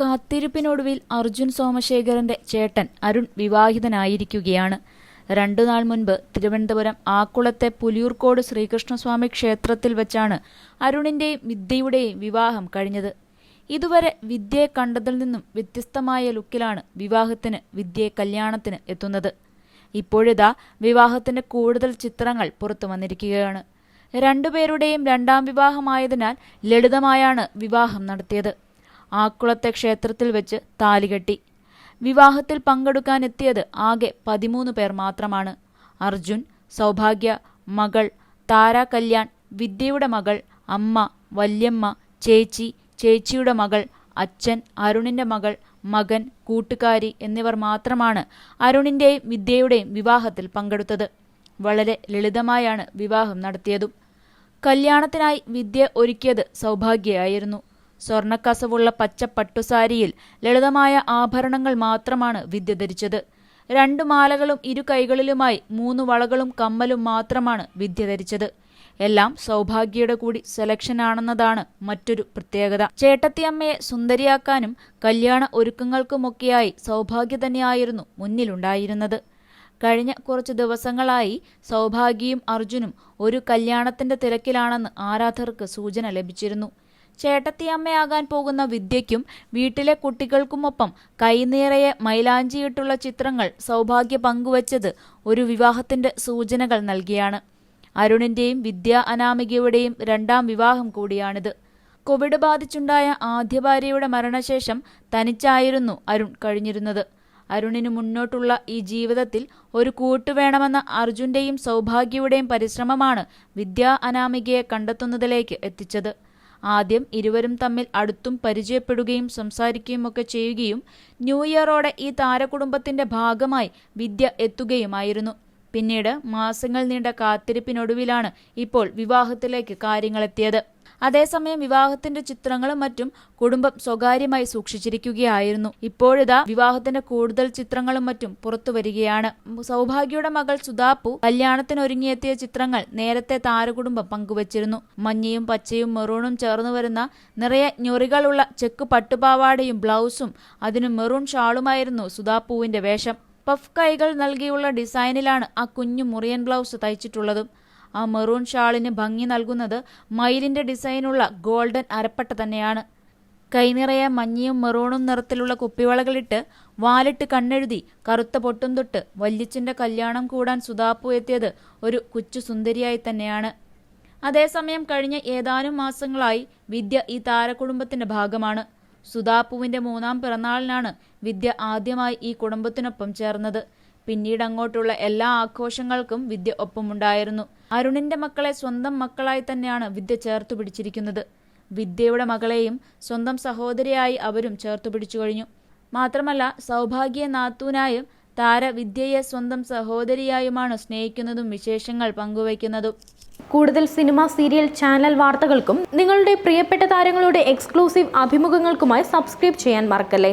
കാത്തിരിപ്പിനൊടുവിൽ അർജുൻ സോമശേഖരന്റെ ചേട്ടൻ അരുൺ വിവാഹിതനായിരിക്കുകയാണ്. രണ്ടു നാൾ മുൻപ് തിരുവനന്തപുരം ആക്കുളത്തെ പുലിയൂർക്കോട് ശ്രീകൃഷ്ണസ്വാമി ക്ഷേത്രത്തിൽ വെച്ചാണ് അരുണിന്റെയും വിദ്യയുടെയും വിവാഹം കഴിഞ്ഞത്. ഇതുവരെ വിദ്യയെ കണ്ടതിൽ നിന്നും വ്യത്യസ്തമായ ലുക്കിലാണ് വിവാഹത്തിന് വിദ്യയെ കല്യാണത്തിന് എത്തുന്നത്. ഇപ്പോഴിതാ വിവാഹത്തിന്റെ കൂടുതൽ ചിത്രങ്ങൾ പുറത്തു വന്നിരിക്കുകയാണ്. രണ്ടുപേരുടെയും രണ്ടാം വിവാഹമായതിനാൽ ലളിതമായാണ് വിവാഹം നടത്തിയത്. ആക്കുളത്തെ ക്ഷേത്രത്തിൽ വെച്ച് താലികെട്ടി വിവാഹത്തിൽ പങ്കെടുക്കാനെത്തിയത് ആകെ പതിമൂന്ന് പേർ മാത്രമാണ്. അർജുൻ സൗഭാഗ്യ മകൾ താര കല്യാൺ വിദ്യയുടെ മകൾ അമ്മ വല്യമ്മ ചേച്ചി ചേച്ചിയുടെ മകൾ അച്ഛൻ അരുണിന്റെ മകൾ മകൻ കൂട്ടുകാരി എന്നിവർ മാത്രമാണ് അരുണിന്റെയും വിദ്യയുടെയും വിവാഹത്തിൽ പങ്കെടുത്തത്. വളരെ ലളിതമായാണ് വിവാഹം നടത്തിയതും. കല്യാണത്തിനായി വിദ്യ ഒരുക്കിയത് സൗഭാഗ്യയായിരുന്നു. സ്വർണക്കസവുള്ള പച്ച പട്ടുസാരിയിൽ ലളിതമായ ആഭരണങ്ങൾ മാത്രമാണ് വിദ്യ ധരിച്ചത്. രണ്ടു മാലകളും ഇരു കൈകളിലുമായി മൂന്ന് വളകളും കമ്മലും മാത്രമാണ് വിദ്യ ധരിച്ചത്. എല്ലാം സൗഭാഗ്യയുടെ കൂടി സെലക്ഷൻ ആണെന്നതാണ് മറ്റൊരു പ്രത്യേകത. ചേട്ടത്തിയമ്മയെ സുന്ദരിയാക്കാനും കല്യാണ ഒരുക്കങ്ങൾക്കുമൊക്കെയായി സൗഭാഗ്യ തന്നെയായിരുന്നു മുന്നിലുണ്ടായിരുന്നത്. കഴിഞ്ഞ കുറച്ച് ദിവസങ്ങളായി സൗഭാഗ്യയും അർജുനും ഒരു കല്യാണത്തിന്റെ തിരക്കിലാണെന്ന് ആരാധകർക്ക് സൂചന ലഭിച്ചിരുന്നു. ചേട്ടത്തിയമ്മയാകാൻ പോകുന്ന വിദ്യയ്ക്കും വീട്ടിലെ കുട്ടികൾക്കുമൊപ്പം കൈനീറയെ മൈലാഞ്ചിയിട്ടുള്ള ചിത്രങ്ങൾ സൗഭാഗ്യ പങ്കുവച്ചത് ഒരു വിവാഹത്തിന്റെ സൂചനകൾ നൽകിയാണ്. അരുണിന്റെയും വിദ്യ അനാമികയുടെയും രണ്ടാം വിവാഹം കൂടിയാണിത്. കോവിഡ് ബാധിച്ചുണ്ടായ ആദ്യ ഭാര്യയുടെ മരണശേഷം തനിച്ചായിരുന്നു അരുൺ കഴിഞ്ഞിരുന്നത്. അരുണിന് മുന്നോട്ടുള്ള ഈ ജീവിതത്തിൽ ഒരു കൂട്ടുവേണമെന്ന അർജുന്റെയും സൗഭാഗ്യയുടെയും പരിശ്രമമാണ് വിദ്യാ അനാമികയെ കണ്ടെത്തുന്നതിലേക്ക് എത്തിച്ചത്. ആദ്യം ഇരുവരും തമ്മിൽ അടുത്തും പരിചയപ്പെടുകയും സംസാരിക്കുകയും ഒക്കെ ചെയ്യുകയും ന്യൂ ഇയറോടെ ഈ താരകുടുംബത്തിന്റെ ഭാഗമായി വിദ്യ എത്തുകയുമായിരുന്നു. പിന്നീട് മാസങ്ങൾ നീണ്ട കാത്തിരിപ്പിനൊടുവിലാണ് ഇപ്പോൾ വിവാഹത്തിലേക്ക് കാര്യങ്ങളെത്തിയത്. അതേസമയം വിവാഹത്തിന്റെ ചിത്രങ്ങളും മറ്റും കുടുംബം സ്വകാര്യമായി സൂക്ഷിച്ചിരിക്കുകയായിരുന്നു. ഇപ്പോഴിതാ വിവാഹത്തിന്റെ കൂടുതൽ ചിത്രങ്ങളും മറ്റും പുറത്തു വരികയാണ്. സൗഭാഗ്യയുടെ മകൾ സുധാപ്പു കല്യാണത്തിനൊരുങ്ങിയെത്തിയ ചിത്രങ്ങൾ നേരത്തെ താരകുടുംബം പങ്കുവച്ചിരുന്നു. മഞ്ഞയും പച്ചയും മെറൂണും ചേർന്നു വരുന്ന നിറയെ ഞൊറികളുള്ള ചെക്ക് പട്ടുപാവാടയും ബ്ലൗസും അതിന് മെറൂൺ ഷാളുമായിരുന്നു സുധാപ്പുവിന്റെ വേഷം. പഫ് കൈകൾ നൽകിയുള്ള ഡിസൈനിലാണ് ആ കുഞ്ഞു മുറിയൻ ബ്ലൗസ് തയ്ച്ചിട്ടുള്ളതും. ആ മെറൂൺ ഷാളിന് ഭംഗി നൽകുന്നത് മയിലിന്റെ ഡിസൈനുള്ള ഗോൾഡൻ അരപ്പട്ട തന്നെയാണ്. കൈനിറയെ മഞ്ഞയും മെറൂണും നിറത്തിലുള്ള കുപ്പിവളകളിട്ട് വാലിട്ട് കണ്ണെഴുതി കറുത്ത പൊട്ടും തൊട്ട് വല്യച്ഛന്റെ കല്യാണം കൂടാൻ സുതാപ്പു എത്തിയത് ഒരു കൊച്ചു സുന്ദരിയായി തന്നെയാണ്. അതേസമയം കഴിഞ്ഞ ഏതാനും മാസങ്ങളായി വിദ്യ ഈ താരകുടുംബത്തിന്റെ ഭാഗമാണ്. സുതാപ്പുവിന്റെ മൂന്നാം പിറന്നാളിനാണ് വിദ്യ ആദ്യമായി ഈ കുടുംബത്തിനൊപ്പം ചേർന്നത്. പിന്നീട് അങ്ങോട്ടുള്ള എല്ലാ ആഘോഷങ്ങൾക്കും വിദ്യ ഒപ്പമുണ്ടായിരുന്നു. അരുണിന്റെ മക്കളെ സ്വന്തം മക്കളായി തന്നെയാണ് വിദ്യ ചേർത്തു പിടിച്ചിരിക്കുന്നത്. വിദ്യയുടെ മകളെയും സ്വന്തം സഹോദരിയായി അവരും ചേർത്തു പിടിച്ചു കഴിഞ്ഞു. മാത്രമല്ല സൗഭാഗ്യ നാത്തൂനായും താര വിദ്യയെ സ്വന്തം സഹോദരിയായുമാണ് സ്നേഹിക്കുന്നതും വിശേഷങ്ങൾ പങ്കുവയ്ക്കുന്നതും. കൂടുതൽ സിനിമ സീരിയൽ ചാനൽ വാർത്തകൾക്കും നിങ്ങളുടെ പ്രിയപ്പെട്ട താരങ്ങളുടെ എക്സ്ക്ലൂസീവ് അഭിമുഖങ്ങൾക്കുമായി സബ്സ്ക്രൈബ് ചെയ്യാൻ മറക്കല്ലേ?